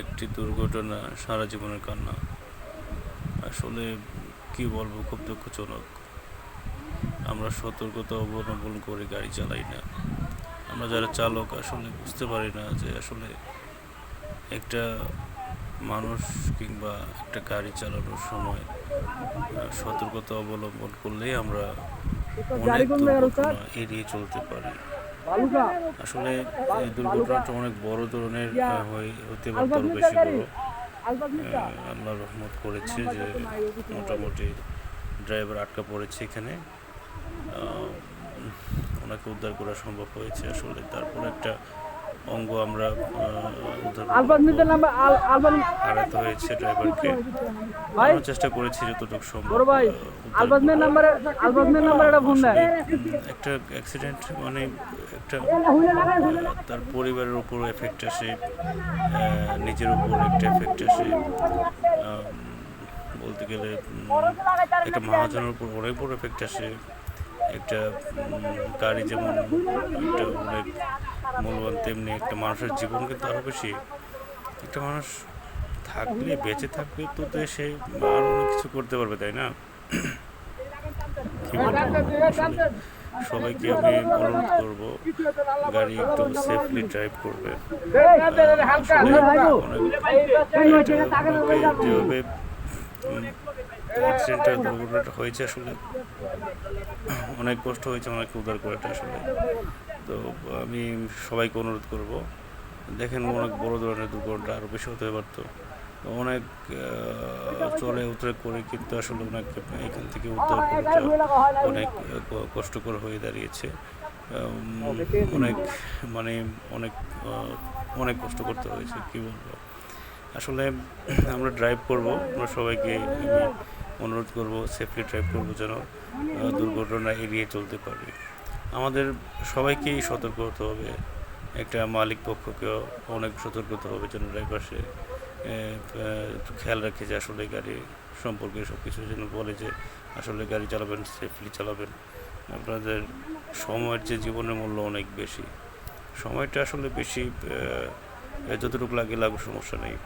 একটি দুর্ঘটনা সারা জীবনের কান্না। আসলে কি বলব খুব দুঃখজনক। আমরা সতর্কতা অবলম্বন করে গাড়ি চালাই না। আমরা যারা চালক আসলে বুঝতে পারি না যে আসলে একটা মানুষ কিংবা একটা গাড়ি চালানোর সময় সতর্কতা অবলম্বন করলেই আমরা অনেক এড়িয়ে চলতে পারি। আসলে এই দুর্ঘটনাটা অনেক বড় ধরনের হয়ে- হতে পারত বেশি বড়। আল্লাহ রহমত করেছে যে মোটামুটি ড্রাইভার আটকা পড়েছে এখানে। ওনাকে উদ্ধার করা সম্ভব হয়েছে আসলে। তারপর একটা অঙ্গ আমরা হারাতে হয়েছে ড্রাইভারকে। আমরা চেষ্টা করেছি যতটুকু সম্ভব একটা অ্যাক্সিডেন্ট মানে একটা তার পরিবারের উপর এফেক্ট আসে নিজের উপর একটা এফেক্ট আসে। বলতে গেলে একটা মহাজনের উপর অনেক বড় এফেক্ট আসে। একটা গাড়ি যেমন একটা অনেক মূল্যবান তেমনি একটা মানুষের জীবন কিন্তু আরও বেশি একটা মানুষ থাকলে, বেঁচে থাকলে তো দেশে আরও কিছু করতে পারবে, তাই না? সবাইকে আমি অনুরোধ করব, গাড়ি একটু সেফলি ড্রাইভ করবে। যেভাবে অ্যাক্সিডেন্টটা দুর্ঘটনাটা হয়েছে আসলে, অনেক কষ্ট হয়েছে, অনেক উদ্ধার করাটা আসলে। তো আমি সবাইকে অনুরোধ করব, দেখেন অনেক বড় ধরনের দুর্ঘটনা আরও বেশি হতে পারতো। অনেক চলে উতরে করে কিন্তু আসলে ওনাকে এখান থেকে উদ্ধার করাটা অনেক কষ্টকর হয়ে দাঁড়িয়েছে। অনেক মানে অনেক অনেক কষ্ট করতে হয়েছে, কি বলব? আসলে আমরা ড্রাইভ করব, আমরা সবাইকে অনুরোধ করব সেফলি ড্রাইভ করব যেন দুর্ঘটনা এড়িয়ে চলতে পারি। আমাদের সবাইকেই সতর্ক হতে হবে। একটা মালিক পক্ষকেও অনেক সতর্ক হতে হবে যেন ড্রাইভার সে আহ, আহ, একটু খেয়াল রাখে যে আসলে গাড়ি সম্পর্কে সব কিছু যেন বলে যে আসলে গাড়ি চালাবেন সেফলি চালাবেন। আপনাদের সময়ের যে জীবনের মূল্য অনেক বেশি। সময়টা আসলে বেশি যতটুকু লাগে লাগুক সমস্যা নেই।